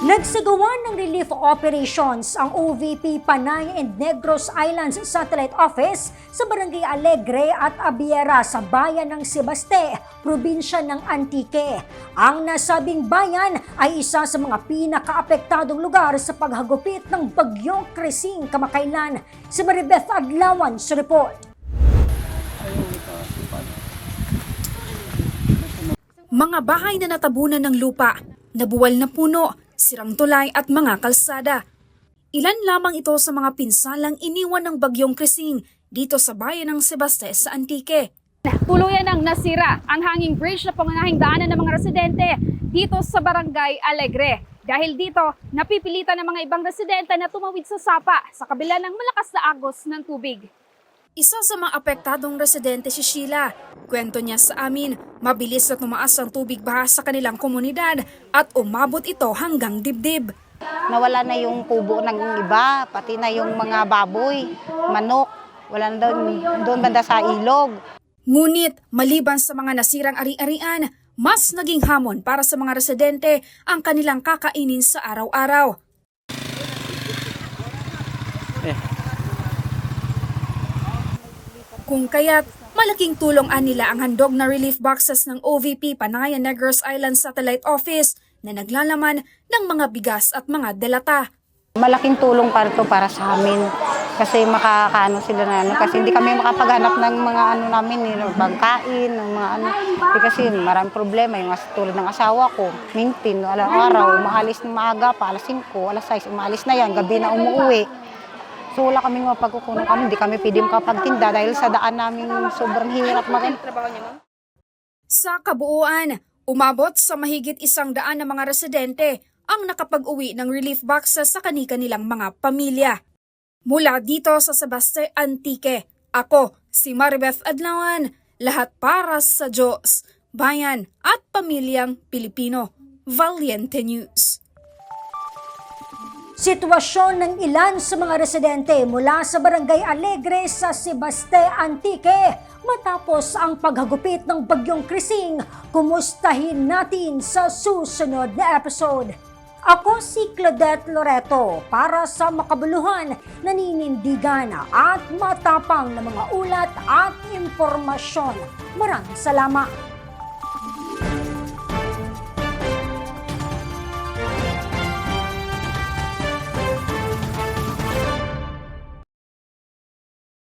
Nagsagawa ng relief operations ang OVP Panay and Negros Islands Satellite Office sa Barangay Alegre at Abiera sa bayan ng Sebaste, probinsya ng Antique. Ang nasabing bayan ay isa sa mga pinakaapektadong lugar sa paghagupit ng bagyong Krising kamakailan. Si Maribeth Adlawan sa report. Mga bahay na natabunan ng lupa, nabuwal na puno, sirang tulay at mga kalsada. Ilan lamang ito sa mga pinsalang iniwan ng bagyong Krising dito sa bayan ng Sebastes sa Antique. Tuluyan ang nasira ang hanging bridge na pangunahing daanan ng mga residente dito sa Barangay Alegre. Dahil dito, napipilitan ng mga ibang residente na tumawid sa sapa sa kabila ng malakas na agos ng tubig. Isa sa mga apektadong residente si Sheila. Kwento niya sa amin, mabilis na tumaas ang tubig baha sa kanilang komunidad at umabot ito hanggang dibdib. Nawala na yung kubo ng iba, pati na yung mga baboy, manok. Wala na doon, doon banda sa ilog. Ngunit maliban sa mga nasirang ari-arian, mas naging hamon para sa mga residente ang kanilang kakainin sa araw-araw. Kung kaya't malaking tulong nila ang handog na relief boxes ng OVP Panayan Negros Island Satellite Office na naglalaman ng mga bigas at mga delata. Malaking tulong para to para sa amin. Kasi makakaano sila na ano. Kasi hindi kami makapaghanap ng mga ano namin, eh, bangkain, ng mga ano. Eh, kasi maraming problema. Yung tulad ng asawa ko, mintin, alang araw, umahalis ng maaga pa, alas 5, alas 6, umalis na yan, gabi na umuwi. So wala kaming mapagkukunan kami, hindi kami pwede makapagtinda dahil sa daan namin sobrang hirap mag Sa kabuuan, umabot sa mahigit isang daan na mga residente ang nakapag-uwi ng relief boxes sa kani-kanilang mga pamilya. Mula dito sa Sebaste Antique, ako si Maribeth Adlawan, lahat para sa Diyos, bayan at pamilyang Pilipino. Valiente News. Sitwasyon ng ilan sa mga residente mula sa Barangay Alegre sa Sebaste, Antique matapos ang paghagupit ng bagyong Krising. Kumustahin natin sa susunod na episode. Ako si Claudette Loreto para sa makabuluhan, naninindigan at matapang na mga ulat at impormasyon. Maraming salamat!